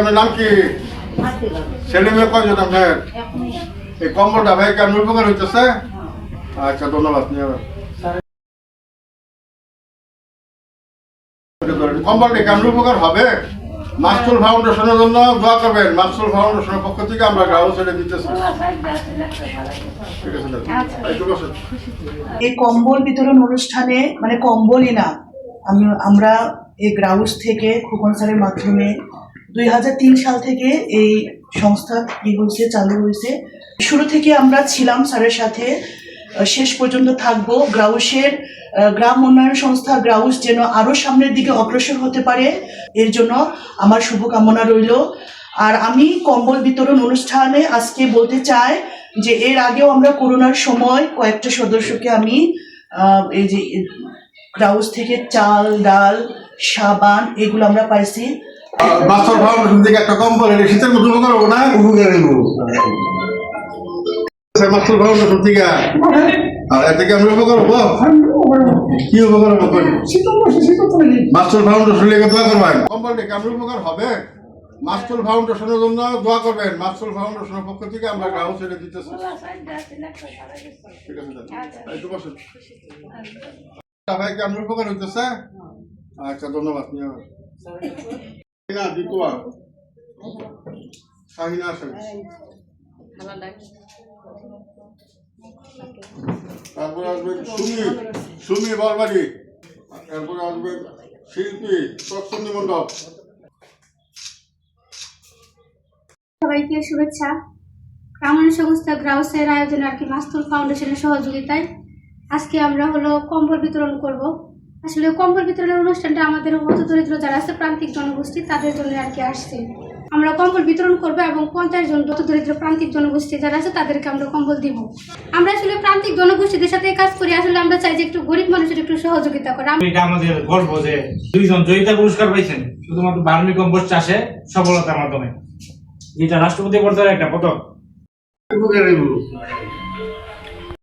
আপনার নাম কি? ছেলে মেয়ে কয়জন আপনার? এই কম্বলটা ভাই কেমন উপকার হইতেছে? আচ্ছা ধন্যবাদ নিয়ে যাবেন। কম্বলটি কেমন উপকার হবে? মাস্টুল ফাউন্ডেশনের জন্য দোয়া করবেন। মাস্টুল ফাউন্ডেশনের পক্ষ থেকে আমরা গ্রাহক ছেড়ে দিতেছি। বসেন। এই কম্বল বিতরণ অনুষ্ঠানে মানে কম্বলই না আমরা এই গ্রাউস থেকে খোকন স্যারের মাধ্যমে দুই হাজার তিন সাল থেকে এই সংস্থা কি হয়েছে, চালু হয়েছে। শুরু থেকে আমরা ছিলাম স্যারের সাথে। শেষ পর্যন্ত থাকব। গ্রাউসের গ্রাম উন্নয়ন সংস্থা গ্রাউস যেন আরও সামনের দিকে অগ্রসর হতে পারে, এর জন্য আমার শুভকামনা রইল। আর আমি কম্বল বিতরণ অনুষ্ঠানে আজকে বলতে চাই যে এর আগেও আমরা করোনার সময় কয়েকটা সদস্যকে আমি এই যে গ্রাউস থেকে চাল, ডাল, সাবান এগুলো আমরা পাইছি। মাস্টার ফাউন্ডেশন থেকে একটা কম্বল এটা শীতের উপকার হব না? মাস্টার ফাউন্ডেশন থেকে আর এর থেকে আমরা উপকার হব? কি উপকার হব মাস্টার ফাউন্ডেশন দোয়া করবেন। কম্বলটি কেমন উপকার হবে? মাস্টার ফাউন্ডেশনের জন্য দোয়া করবেন। মাস্টার ফাউন্ডেশনের পক্ষ থেকে আমরা গ্রাহক ছেড়ে দিতেছি। ঠিক আছে দাদা। একটু বসেন। ভাই কেমন উপকার হইতেছে? আচ্ছা ধন্যবাদ দিতুয়া। শাহিনা তারপরে আসবেন সুমি। সুমি বলবাড়ি তারপরে আসবেন শিল্পী মণ্ডপ সবাইকে শুভেচ্ছা। গ্রামীণ সংস্থা গ্রাউসের আয়োজনে আর কি মাস্তুল ফাউন্ডেশনের সহযোগিতায় আজকে আমরা হলো কম্বল বিতরণ করব। আসলে কম্বল বিতরণের অনুষ্ঠানটা আমাদের হত দরিদ্র যারা আছে প্রান্তিক জনগোষ্ঠী তাদের জন্য আর কি আসছে। আমরা কম্বল বিতরণ করব এবং পঞ্চাশ জন হত দরিদ্র প্রান্তিক জনগোষ্ঠী যারা আছে তাদেরকে আমরা কম্বল দিব। আমরা আসলে প্রান্তিক জনগোষ্ঠীদের সাথে কাজ করি। আসলে আমরা চাই যে একটু গরিব মানুষের একটু সহযোগিতা করা। এটা আমাদের গর্ব যে দুইজন জয়িতা পুরস্কার পাইছেন। শুধুমাত্র বার্মি কম্পোস্ট চাষে সফলতার মাধ্যমে। যেটা রাষ্ট্রপতি পর্যায়ের একটা পদক।